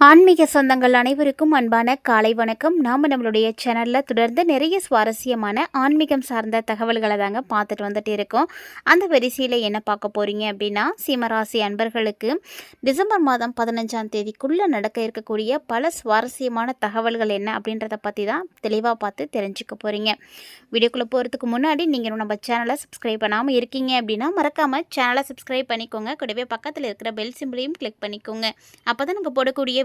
ஆன்மீக சொந்தங்கள் அனைவருக்கும் அன்பான காலை வணக்கம். நாம் நம்மளுடைய சேனலில் தொடர்ந்து நிறைய சுவாரஸ்யமான ஆன்மீகம் சார்ந்த தகவல்களை தாங்க பார்த்துட்டு வந்துட்டு இருக்கோம். அந்த வரிசையில் என்ன பார்க்க போகிறீங்க அப்படின்னா சிம்மராசி அன்பர்களுக்கு டிசம்பர் மாதம் பதினஞ்சாம் தேதிக்குள்ளே நடக்க இருக்கக்கூடிய பல சுவாரஸ்யமான தகவல்கள் என்ன அப்படின்றத பற்றி தான் தெளிவாக பார்த்து தெரிஞ்சுக்க போகிறீங்க வீடியோக்குள்ளே போகிறதுக்கு முன்னாடி நீங்கள் நம்ம சேனலை சப்ஸ்கிரைப் பண்ணாமல் இருக்கீங்க அப்படின்னா மறக்காமல் சேனலை சப்ஸ்கிரைப் பண்ணிக்கோங்க. கூடவே பக்கத்தில் இருக்கிற பெல் சிம்பிளையும் கிளிக் பண்ணிக்கோங்க. அப்போ தான் நாங்கள் போடக்கூடிய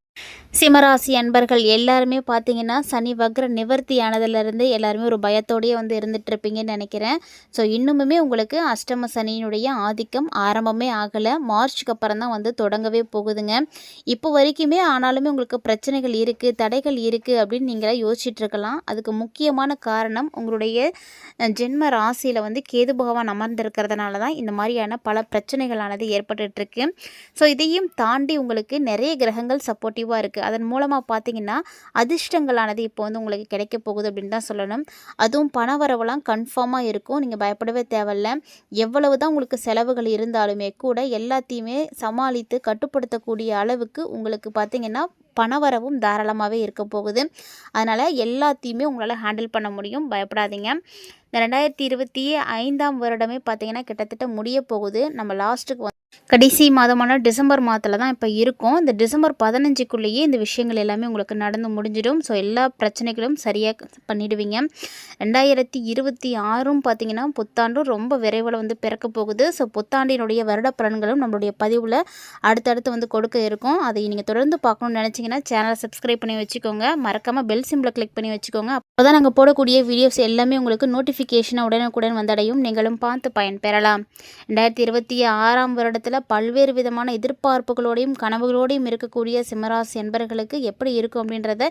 சிம்மராசி அன்பர்கள் எல்லாருமே பார்த்தீங்கன்னா சனி வக்ர நிவர்த்தி ஆனதுலேருந்து எல்லாருமே ஒரு பயத்தோடயே வந்து இருந்துகிட்ருப்பீங்கன்னு நினைக்கிறேன். ஸோ இன்னுமுமே உங்களுக்கு அஷ்டம சனியினுடைய ஆதிக்கம் ஆரம்பமே ஆகலை. மார்ச்சுக்கு அப்புறம் தான் வந்து தொடங்கவே போகுதுங்க. இப்போ வரைக்குமே ஆனாலுமே உங்களுக்கு பிரச்சனைகள் இருக்குது தடைகள் இருக்குது அப்படின்னு நீங்களாம் யோசிச்சிட்டுருக்கலாம் அதுக்கு முக்கியமான காரணம் உங்களுடைய ஜென்ம ராசியில் வந்து கேது பகவான் அமர்ந்திருக்கிறதுனால தான் இந்த மாதிரியான பல பிரச்சனைகளானது ஏற்பட்டுருக்கு ஸோ இதையும் தாண்டி உங்களுக்கு நிறைய கிரகங்கள் சப்போர்ட்டிவாக இருக்குது அதன் மூலமாக பார்த்தீங்கன்னா அதிர்ஷ்டங்களானது இப்போ வந்து உங்களுக்கு கிடைக்க போகுது அப்படின்னு தான் சொல்லணும். அதுவும் பண வரவெல்லாம் கன்ஃபார்மாக இருக்கும். நீங்கள் பயப்படவே தேவையில்ல. எவ்வளவு தான் உங்களுக்கு செலவுகள் இருந்தாலுமே கூட எல்லாத்தையுமே சமாளித்து கட்டுப்படுத்தக்கூடிய அளவுக்கு உங்களுக்கு பார்த்தீங்கன்னா பணவரவும் தாராளமாகவே இருக்க போகுது. அதனால் எல்லாத்தையுமே உங்களால் ஹேண்டில் பண்ண முடியும். பயப்படாதீங்க. இந்த ரெண்டாயிரத்தி இருபத்தி ஐந்தாம் வருடமே பார்த்தீங்கன்னா கிட்டத்தட்ட முடிய போகுது. நம்ம லாஸ்ட்டுக்கு கடைசி மாதமான டிசம்பர் மாதத்தில் தான் இப்போ இருக்கும். இந்த டிசம்பர் பதினஞ்சுக்குள்ளேயே இந்த விஷயங்கள் எல்லாமே உங்களுக்கு நடந்து முடிஞ்சிடும். ஸோ எல்லா பிரச்சனைகளும் சரியாக பண்ணிடுவீங்க. ரெண்டாயிரத்தி இருபத்தி ஆறும் பார்த்தீங்கன்னா புத்தாண்டும் ரொம்ப விரைவில் வந்து பிறக்க போகுது. ஸோ புத்தாண்டினுடைய வருட பலன்களும் நம்மளுடைய பதிவில் அடுத்தடுத்து வந்து கொடுக்க இருக்கும். அதை நீங்கள் தொடர்ந்து பார்க்கணும்னு நினச்சிங்கன்னா சேனலை சப்ஸ்கிரைப் பண்ணி வச்சுக்கோங்க. மறக்காமல் பெல் சிம்பிளை கிளிக் பண்ணி வச்சுக்கோங்க. அப்போ தான் நாங்கள் போடக்கூடிய வீடியோஸ் எல்லாமே உங்களுக்கு நோட்டிஃபிகேஷன் உடனுக்குடன் வந்தடையும். நீங்களும் பார்த்து பயன்பெறலாம் ரெண்டாயிரத்தி இருபத்தி ஆறாம் வருடத்தில் பல்வேறு விதமான எதிர்பார்ப்புகளோடையும் கனவுகளோடையும் இருக்கக்கூடிய சிம்மராசி என்பர்களுக்கு எப்படி இருக்கும் அப்படின்றத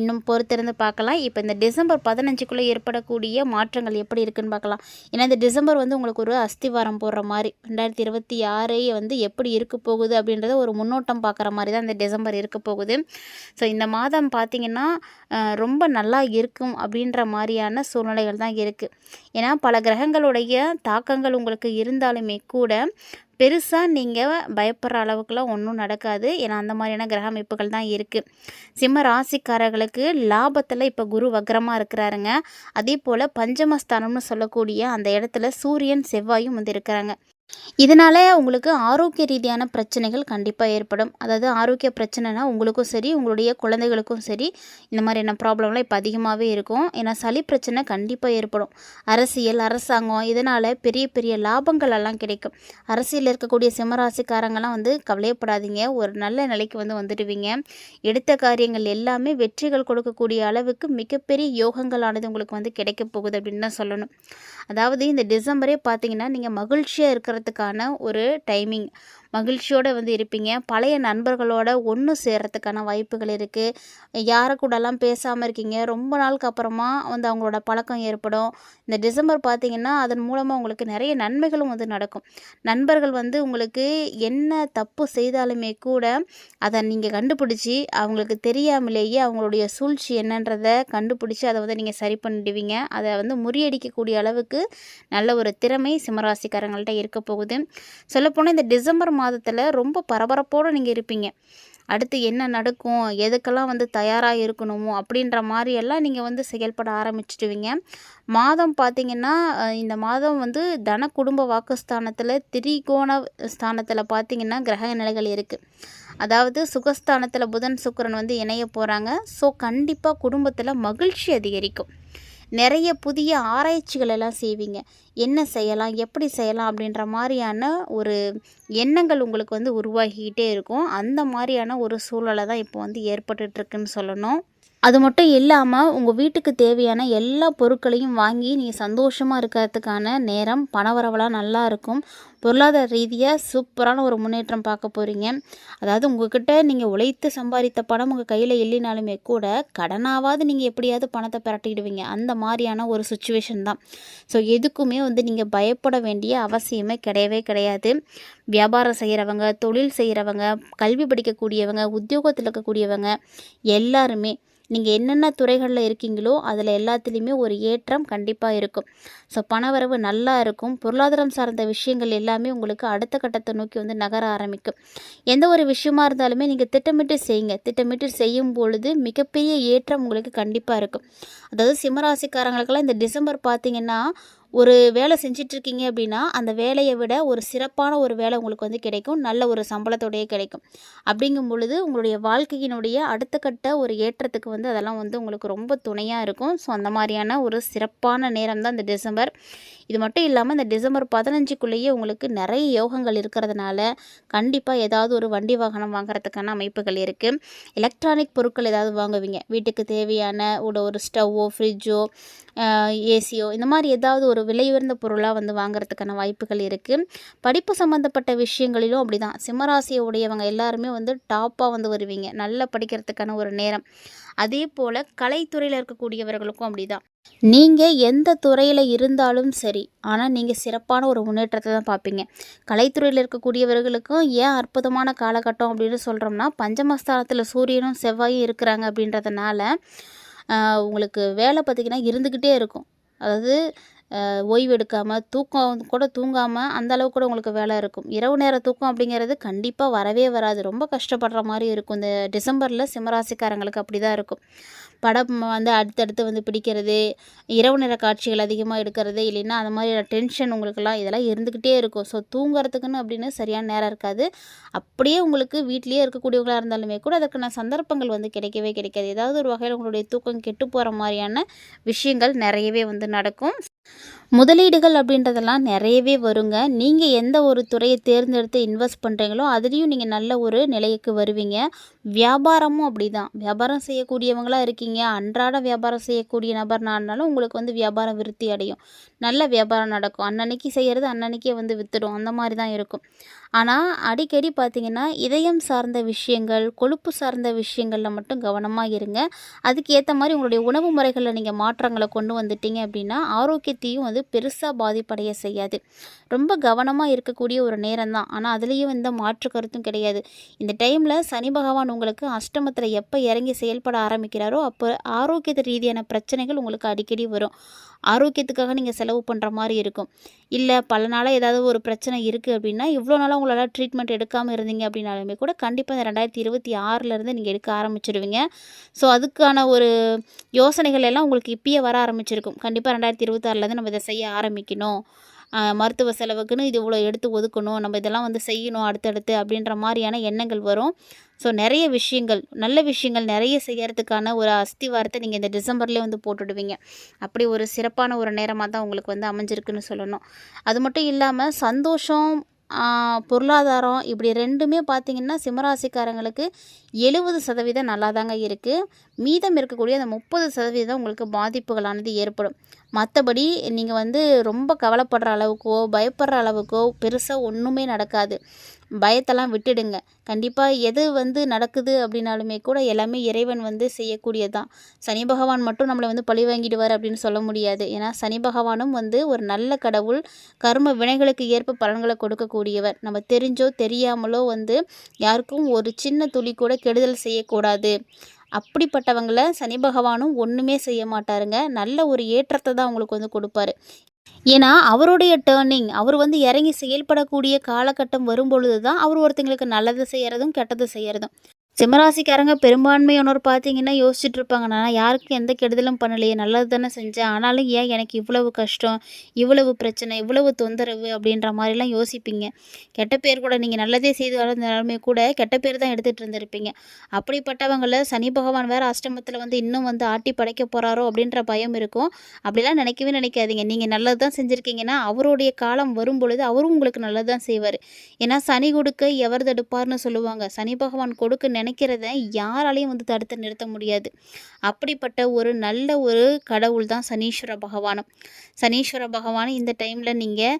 இன்னும் பொறுத்திருந்து பார்க்கலாம். இப்போ இந்த டிசம்பர் பதினஞ்சுக்குள்ளே ஏற்படக்கூடிய மாற்றங்கள் எப்படி இருக்குன்னு பார்க்கலாம். ஏன்னா இந்த டிசம்பர் வந்து உங்களுக்கு ஒரு அஸ்திவாரம் போடுற மாதிரி ரெண்டாயிரத்தி இருபத்தி ஆறே வந்து எப்படி இருக்க போகுது அப்படின்றத ஒரு முன்னோட்டம் பார்க்குற மாதிரி தான் இந்த டிசம்பர் இருக்க போகுது. ஸோ இந்த மாதம் பார்த்திங்கன்னா ரொம்ப நல்லா இருக்கும் அப்படின்ற மாதிரியான சூழ்நிலைகள் தான் இருக்குது ஏன்னா பல கிரகங்களுடைய தாக்கங்கள் உங்களுக்கு இருந்தாலுமே கூட பெருசாக நீங்கள் பயப்படுற அளவுக்குலாம் ஒன்றும் நடக்காது. ஏன்னா அந்த மாதிரியான கிரக அமைப்புகள் தான் இருக்குது சிம்ம ராசிக்காரர்களுக்கு லாபத்தில் இப்போ குரு வக்ரமாக இருக்கிறாருங்க. அதே போல் பஞ்சமஸ்தானம்னு சொல்லக்கூடிய அந்த இடத்துல சூரியன் செவ்வாயும் வந்து இருக்கிறாங்க. இதனால் உங்களுக்கு ஆரோக்கிய ரீதியான பிரச்சனைகள் கண்டிப்பாக ஏற்படும். அதாவது ஆரோக்கிய பிரச்சனைனா உங்களுக்கும் சரி உங்களுடைய குழந்தைகளுக்கும் சரி இந்த மாதிரியான ப்ராப்ளம்லாம் இப்போ அதிகமாகவே இருக்கும். ஏன்னா சளி பிரச்சனை கண்டிப்பாக ஏற்படும். அரசியல் அரசாங்கம் இதனால் பெரிய பெரிய லாபங்கள் எல்லாம் கிடைக்கும். அரசியலில் இருக்கக்கூடிய சிம்மராசிக்காரங்கெல்லாம் வந்து கவலையப்படாதீங்க. ஒரு நல்ல நிலைக்கு வந்து வந்துடுவீங்க. எடுத்த காரியங்கள் எல்லாமே வெற்றிகள் கொடுக்கக்கூடிய அளவுக்கு மிகப்பெரிய யோகங்களானது உங்களுக்கு வந்து கிடைக்க போகுது அப்படின்னு தான் சொல்லணும். அதாவது இந்த டிசம்பரே பார்த்தீங்கன்னா நீங்கள் மகிழ்ச்சியாக இருக்கிறது இருக்கிறதுக்கான ஒரு டைமிங் மகிழ்ச்சியோடு வந்து இருப்பீங்க. பழைய நண்பர்களோட ஒன்று சேர்றதுக்கான வாய்ப்புகள் இருக்குது யாரை கூடலாம் பேசாமல் இருக்கீங்க. ரொம்ப நாளுக்கு அப்புறமா வந்து அவங்களோட பழக்கம் ஏற்படும். இந்த டிசம்பர் பார்த்தீங்கன்னா அதன் மூலமாக உங்களுக்கு நிறைய நன்மைகளும் வந்து நடக்கும். நண்பர்கள் வந்து உங்களுக்கு என்ன தப்பு செய்தாலுமே கூட அதை நீங்கள் கண்டுபிடிச்சி அவங்களுக்கு தெரியாமலேயே அவங்களுடைய சூழ்ச்சி என்னன்றதை கண்டுபிடிச்சி அதை வந்து நீங்கள் சரி பண்ணிடுவீங்க. அதை வந்து முறியடிக்கக்கூடிய அளவுக்கு நல்ல ஒரு திறமை சிம்மராசிக்காரங்கள்ட்ட இருக்க போகுது. சொல்லப்போனால் இந்த டிசம்பர் மாதத்தில் ரொம்ப பரபரப்போடு நீங்கள் இருப்பீங்க. அடுத்து என்ன நடக்கும்? எதுக்கெல்லாம் வந்து தயாராக இருக்கணுமோ? அப்படின்ற மாதிரி எல்லாம் நீங்கள் வந்து செயல்பட ஆரம்பிச்சிடுவீங்க. மாதம் பார்த்தீங்கன்னா இந்த மாதம் வந்து தன குடும்ப வாக்குஸ்தானத்தில் திரிகோண ஸ்தானத்தில் பார்த்தீங்கன்னா கிரக நிலைகள் இருக்குது அதாவது சுகஸ்தானத்தில் புதன் சுக்கிரன் வந்து இணைய போகிறாங்க ஸோ கண்டிப்பாக குடும்பத்தில் மகிழ்ச்சி அதிகரிக்கும். நிறைய புதிய ஆராய்ச்சிகள் எல்லாம் செய்வீங்க. என்ன செய்யலாம் எப்படி செய்யலாம் அப்படின்ற மாதிரியான ஒரு எண்ணங்கள் உங்களுக்கு வந்து உருவாகிக்கிட்டே இருக்கும். அந்த மாதிரியான ஒரு சூழலை தான் இப்போ வந்து ஏற்பட்டுட்ருக்குன்னு சொல்லணும். அது மட்டும் இல்லாமல் உங்கள் வீட்டுக்கு தேவையான எல்லா பொருட்களையும் வாங்கி நீங்கள் சந்தோஷமாக இருக்கிறதுக்கான நேரம் பணவரவெல்லாம் நல்லா இருக்கும். பொருளாதார ரீதியாக சூப்பரான ஒரு முன்னேற்றம் பார்க்க போகிறீங்க அதாவது உங்ககிட்ட நீங்கள் உழைத்து சம்பாதித்த பணம் உங்கள் கையில் இல்லைனாலுமே கூட கடனாவது நீங்கள் எப்படியாவது பணத்தை பிரட்டிடுவீங்க. அந்த மாதிரியான ஒரு சுச்சுவேஷன் தான். ஸோ எதுக்குமே வந்து நீங்கள் பயப்பட வேண்டிய அவசியமே கிடையவே கிடையாது. வியாபாரம் செய்கிறவங்க தொழில் செய்கிறவங்க கல்வி படிக்கக்கூடியவங்க உத்தியோகத்தில் இருக்கக்கூடியவங்க எல்லாருமே நீங்கள் என்னென்ன துறைகளில் இருக்கீங்களோ அதில் எல்லாத்துலேயுமே ஒரு ஏற்றம் கண்டிப்பாக இருக்கும். ஸோ பணவரவு நல்லா இருக்கும். பொருளாதாரம் சார்ந்த விஷயங்கள் எல்லாமே உங்களுக்கு அடுத்த கட்டத்தை நோக்கி வந்து நகர ஆரம்பிக்கும். எந்த ஒரு விஷயமா இருந்தாலுமே நீங்கள் திட்டமிட்டு செய்யுங்க. திட்டமிட்டு செய்யும் பொழுது மிகப்பெரிய ஏற்றம் உங்களுக்கு கண்டிப்பாக இருக்கும். அதாவது சிம்மராசிக்காரங்களுக்கெல்லாம் இந்த டிசம்பர் பார்த்தீங்கன்னா ஒரு வேலை செஞ்சிட்ருக்கீங்க அப்படின்னா அந்த வேலையை விட ஒரு சிறப்பான ஒரு வேலை உங்களுக்கு வந்து கிடைக்கும். நல்ல ஒரு சம்பளத்தோடையே கிடைக்கும். அப்படிங்கும் பொழுது உங்களுடைய வாழ்க்கையினுடைய அடுத்த கட்ட ஒரு ஏற்றத்துக்கு வந்து அதெல்லாம் வந்து உங்களுக்கு ரொம்ப துணையாக இருக்கும். ஸோ அந்த மாதிரியான ஒரு சிறப்பான நேரம் தான் இந்த டிசம்பர். இது மட்டும் இல்லாமல் இந்த டிசம்பர் பதினஞ்சுக்குள்ளேயே உங்களுக்கு நிறைய யோகங்கள் இருக்கிறதுனால கண்டிப்பாக ஏதாவது ஒரு வண்டி வாகனம் வாங்குறதுக்கான அமைப்புகள் இருக்குது எலக்ட்ரானிக் பொருட்கள் ஏதாவது வாங்குவீங்க. வீட்டுக்கு தேவையான ஒரு ஒரு ஸ்டவ்வோ ஃப்ரிட்ஜோ ஏசியோ இந்த மாதிரி ஏதாவது ஒரு விலை உயர்ந்த பொருளாக வந்து வாங்குறதுக்கான வாய்ப்புகள் இருக்குது படிப்பு சம்மந்தப்பட்ட விஷயங்களிலும் அப்படி தான் சிம்மராசியை உடையவங்க எல்லாருமே வந்து டாப்பாக வந்து வருவீங்க. நல்லா படிக்கிறதுக்கான ஒரு நேரம். அதே போல் கலைத்துறையில் இருக்கக்கூடியவர்களுக்கும் அப்படி தான் நீங்கள் எந்த துறையில் இருந்தாலும் சரி ஆனால் நீங்கள் சிறப்பான ஒரு முன்னேற்றத்தை தான் பார்ப்பீங்க. கலைத்துறையில் இருக்கக்கூடியவர்களுக்கும் ஏன் அற்புதமான காலகட்டம் அப்படின்னு சொல்கிறோம்னா பஞ்சமஸ்தானத்தில் சூரியனும் செவ்வாயும் இருக்கிறாங்க அப்படின்றதுனால உங்களுக்கு வேலை பார்த்திங்கன்னா இருந்துக்கிட்டே இருக்கும். அதாவது ஓய்வு எடுக்காமல் தூக்கம் கூட தூங்காமல் அந்தளவுக்கு கூட உங்களுக்கு வேலை இருக்கும். இரவு நேர தூக்கம் அப்படிங்கிறது கண்டிப்பாக வரவே வராது. ரொம்ப கஷ்டப்படுற மாதிரி இருக்கும். இந்த டிசம்பரில் சிம்மராசிக்காரங்களுக்கு அப்படி தான் இருக்கும். படம் வந்து அடுத்தடுத்து வந்து பிடிக்கிறது இரவு நேர காட்சிகள் அதிகமாக எடுக்கிறது இல்லைன்னா அந்த மாதிரி டென்ஷன் உங்களுக்கெல்லாம் இதெல்லாம் இருந்துக்கிட்டே இருக்கும். ஸோ தூங்குறதுக்குன்னு அப்படின்னு சரியான நேரம் இருக்காது. அப்படியே உங்களுக்கு வீட்லேயே இருக்கக்கூடியவங்களாக இருந்தாலுமே கூட அதுக்கான சந்தர்ப்பங்கள் வந்து கிடைக்கவே கிடைக்காது. ஏதாவது ஒரு வகையில் உங்களுடைய தூக்கம் கெட்டு போகிற மாதிரியான விஷயங்கள் நிறையவே வந்து நடக்கும். முதலீடுகள் அப்படின்றதெல்லாம் நிறையவே வருங்க. நீங்கள் எந்த ஒரு துறையை தேர்ந்தெடுத்து இன்வெஸ்ட் பண்ணுறீங்களோ அதுலேயும் நீங்கள் நல்ல ஒரு நிலைக்கு வருவீங்க. வியாபாரமும் அப்படி தான் வியாபாரம் செய்யக்கூடியவங்களாக இருக்கீங்க. அன்றாட வியாபாரம் செய்யக்கூடிய நபர்னாலும் உங்களுக்கு வந்து வியாபாரம் விருத்தி அடையும். நல்ல வியாபாரம் நடக்கும். அன்னன்னைக்கு செய்கிறது அன்னன்னைக்கே வந்து விற்றுடும் அந்த மாதிரி தான் இருக்கும். ஆனால் அடிக்கடி பார்த்திங்கன்னா இதயம் சார்ந்த விஷயங்கள் கொழுப்பு சார்ந்த விஷயங்களில் மட்டும் கவனமாக இருங்க. அதுக்கு ஏற்ற மாதிரி உங்களுடைய உணவு முறைகளில் நீங்கள் மாற்றங்களை கொண்டு வந்துட்டீங்க அப்படின்னா ஆரோக்கியத்தையும் வந்து பெருசாக பாதிப்படைய செய்யாது. ரொம்ப கவனமாக இருக்கக்கூடிய ஒரு நேரம் தான் ஆனால் அதுலேயும் எந்த மாற்று கருத்தும் கிடையாது. இந்த டைமில் சனி பகவான் உங்களுக்கு அஷ்டமத்தில் எப்போ இறங்கி செயல்பட ஆரம்பிக்கிறாரோ அப்போ ஆரோக்கியத்து ரீதியான பிரச்சனைகள் உங்களுக்கு அடிக்கடி வரும். ஆரோக்கியத்துக்காக நீங்கள் செலவு பண்ணுற மாதிரி இருக்கும். இல்லை பல நாளாக ஏதாவது ஒரு பிரச்சனை இருக்குது அப்படின்னா இவ்வளோ நாளாக உங்களால் ட்ரீட்மெண்ட் எடுக்காமல் இருந்தீங்க அப்படின்னாலுமே கூட கண்டிப்பாக இந்த ரெண்டாயிரத்தி இருபத்தி ஆறிலேருந்து நீங்கள் எடுக்க ஆரம்பிச்சிடுவீங்க ஸோ அதுக்கான ஒரு யோசனைகள் எல்லாம் உங்களுக்கு இப்பயே வர ஆரம்பிச்சிருக்கும். கண்டிப்பாக ரெண்டாயிரத்தி இருபத்தாறுலேருந்து நம்ம இதை செய்ய ஆரம்பிக்கணும். மருத்துவ செலவுக்குன்னு இது இவ்வளோ எடுத்து ஒதுக்கணும் நம்ம இதெல்லாம் வந்து செய்யணும் அடுத்தடுத்து அப்படின்ற மாதிரியான எண்ணங்கள் வரும். ஸோ நிறைய விஷயங்கள் நல்ல விஷயங்கள் நிறைய செய்யறதுக்கான ஒரு அஸ்திவாரத்தை நீங்கள் இந்த டிசம்பர்லேயே வந்து போட்டுடுவீங்க. அப்படி ஒரு சிறப்பான ஒரு நேரமாக தான் உங்களுக்கு வந்து அமைஞ்சிருக்குன்னு சொல்லணும். அது மட்டும் இல்லாமல் சந்தோஷம் பொருளாதாரம் இப்படி ரெண்டுமே பார்த்திங்கன்னா சிம்மராசிக்காரங்களுக்கு எழுபது சதவீதம் நல்லா தாங்க இருக்குது மீதம் இருக்கக்கூடிய அந்த முப்பது சதவீதம் உங்களுக்கு பாதிப்புகளானது ஏற்படும். மற்றபடி நீங்கள் வந்து ரொம்ப கவலைப்படுற அளவுக்கோ பயப்படுற அளவுக்கோ பெருசாக ஒன்றுமே நடக்காது. பயத்தெல்லாம் விட்டுடுங்க. கண்டிப்பாக எது வந்து நடக்குது அப்படின்னாலுமே கூட எல்லாமே இறைவன் வந்து செய்யக்கூடியது தான் சனி பகவான் மட்டும் நம்மளை வந்து பழி வாங்கிடுவார் அப்படின்னு சொல்ல முடியாது. ஏன்னா சனி பகவானும் வந்து ஒரு நல்ல கடவுள் கர்ம வினைகளுக்கு ஏற்ப பலன்களை கொடுக்கக்கூடியவர். நம்ம தெரிஞ்சோ தெரியாமலோ வந்து யாருக்கும் ஒரு சின்ன துளி கூட கெடுதல் செய்யக்கூடாது. அப்படிப்பட்டவங்களை சனி பகவானும் ஒன்றுமே செய்ய மாட்டாருங்க. நல்ல ஒரு ஏற்றத்தை தான் அவங்களுக்கு வந்து கொடுப்பாரு. ஏன்னா அவருடைய டேர்னிங் அவர் வந்து இறங்கி செயல்படக்கூடிய காலகட்டம் வரும்பொழுது தான் அவர் ஒருத்தங்களுக்கு நல்லது செய்கிறதும் கெட்டது செய்கிறதும் சிம்மராசிக்காரங்க பெரும்பான்மையானோர் பார்த்தீங்கன்னா யோசிச்சுட்டு இருப்பாங்க. நான் யாருக்கும் எந்த கெடுதலும் பண்ணலையே நல்லது தானே செஞ்சேன். ஆனாலும் ஏன் எனக்கு இவ்வளவு கஷ்டம் இவ்வளவு பிரச்சனை இவ்வளவு தொந்தரவு? அப்படின்ற மாதிரிலாம் யோசிப்பீங்க. கெட்ட பேர் கூட நீங்கள் நல்லதே செய்து வளர்ந்தாலுமே கூட கெட்ட பேர் தான் எடுத்துகிட்டு இருந்திருப்பீங்க. அப்படிப்பட்டவங்கள சனி பகவான் வேறு அஷ்டமத்தில் வந்து இன்னும் வந்து ஆட்டி படைக்க போகிறாரோ அப்படின்ற பயம் இருக்கும். அப்படிலாம் நினைக்கவே நினைக்காதீங்க. நீங்கள் நல்லது தான் செஞ்சுருக்கீங்கன்னா அவருடைய காலம் வரும் பொழுது அவரும் உங்களுக்கு நல்லது தான் செய்வார். ஏன்னா சனி கொடுக்க எவர் தடுப்பார்னு சொல்லுவாங்க. சனி பகவான் கொடுக்க நினைக்கிறத யாராலையும் வந்து தடுத்து நிறுத்த முடியாது. அப்படிப்பட்ட ஒரு நல்ல ஒரு கடவுள் தான் சனீஸ்வர பகவானும். சனீஸ்வர பகவான் இந்த டைமில் நீங்கள்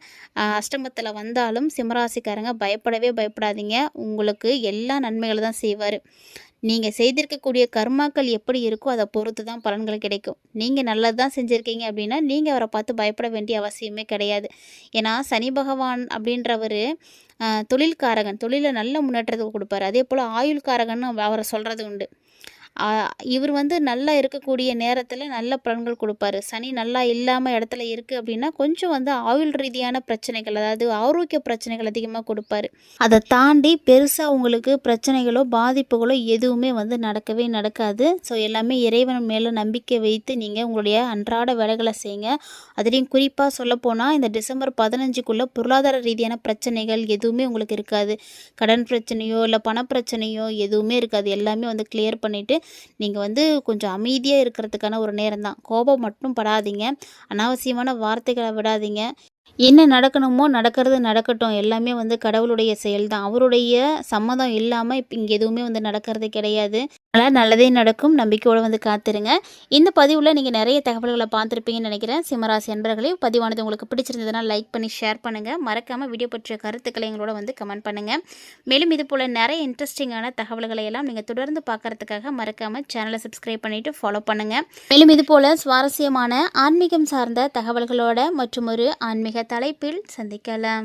அஷ்டமத்தில் வந்தாலும் சிம்மராசிக்காரங்க பயப்படவே பயப்படாதீங்க. உங்களுக்கு எல்லா நன்மைகளை தான் செய்வார். நீங்கள் செய்திருக்கக்கூடிய கர்மாக்கள் எப்படி இருக்கோ அதை பொறுத்து தான் பலன்கள் கிடைக்கும். நீங்கள் நல்லது தான் செஞ்சுருக்கீங்க அப்படின்னா நீங்கள் அவரை பார்த்து பயப்பட வேண்டிய அவசியமே கிடையாது. ஏன்னா சனி பகவான் அப்படின்றவர் தொழில்காரகன் தொழிலில் நல்ல முன்னேற்றத்தை கொடுப்பாரு. அதே போல் ஆயுள்காரகன் அவரை சொல்கிறது உண்டு. இவர் வந்து நல்லா இருக்கக்கூடிய நேரத்தில் நல்ல பலன்கள் கொடுப்பாரு. சனி நல்லா இல்லாமல் இடத்துல இருக்குது அப்படின்னா கொஞ்சம் வந்து ஆயுள் ரீதியான பிரச்சனைகள் அதாவது ஆரோக்கிய பிரச்சனைகள் அதிகமாக கொடுப்பாரு. அதை தாண்டி பெருசாக உங்களுக்கு பிரச்சனைகளோ பாதிப்புகளோ எதுவுமே வந்து நடக்கவே நடக்காது. ஸோ எல்லாமே இறைவன் மேலே நம்பிக்கை வைத்து நீங்கள் உங்களுடைய அன்றாட வேலைகளை செய்யுங்க. அதுலேயும் குறிப்பாக சொல்லப்போனால் இந்த டிசம்பர் பதினஞ்சுக்குள்ளே பொருளாதார ரீதியான பிரச்சனைகள் எதுவுமே உங்களுக்கு இருக்காது. கடன் பிரச்சனையோ இல்லை பணப்பிரச்சனையோ எதுவுமே இருக்காது. எல்லாமே வந்து கிளியர் பண்ணிவிட்டு நீங்கள் வந்து கொஞ்சம் அமைதியாக இருக்கிறதுக்கான ஒரு நேரம் தான் கோபம் மட்டும் படாதீங்க. அனாவசியமான வார்த்தைகளை விடாதீங்க. என்ன நடக்கணுமோ நடக்கிறது நடக்கட்டும். எல்லாமே வந்து கடவுளுடைய செயல் தான் அவருடைய சம்மதம் இல்லாமல் இப்போ இங்கே எதுவுமே வந்து நடக்கிறது கிடையாது. அதனால் நல்லதே நடக்கும். நம்பிக்கையோடு வந்து காத்துருங்க. இந்த பதிவில் நீங்கள் நிறைய தகவல்களை பார்த்துருப்பீங்கன்னு நினைக்கிறேன். சிம்மராசி அன்பர்களே பதிவானது உங்களுக்கு பிடிச்சிருந்ததுன்னா லைக் பண்ணி ஷேர் பண்ணுங்கள் மறக்காமல் வீடியோ பற்றிய கருத்துக்களை எங்களோட வந்து கமெண்ட் பண்ணுங்கள் மேலும் இது போல் நிறைய இன்ட்ரெஸ்டிங்கான தகவல்களை எல்லாம் நீங்கள் தொடர்ந்து பார்க்கறதுக்காக மறக்காமல் சேனலை சப்ஸ்கிரைப் பண்ணிவிட்டு ஃபாலோ பண்ணுங்கள் மேலும் இது போல் சுவாரஸ்யமான ஆன்மீகம் சார்ந்த தகவல்களோட மற்றும் ஒரு ஆன்மீக தலைப்பில் சந்திக்கலாம்.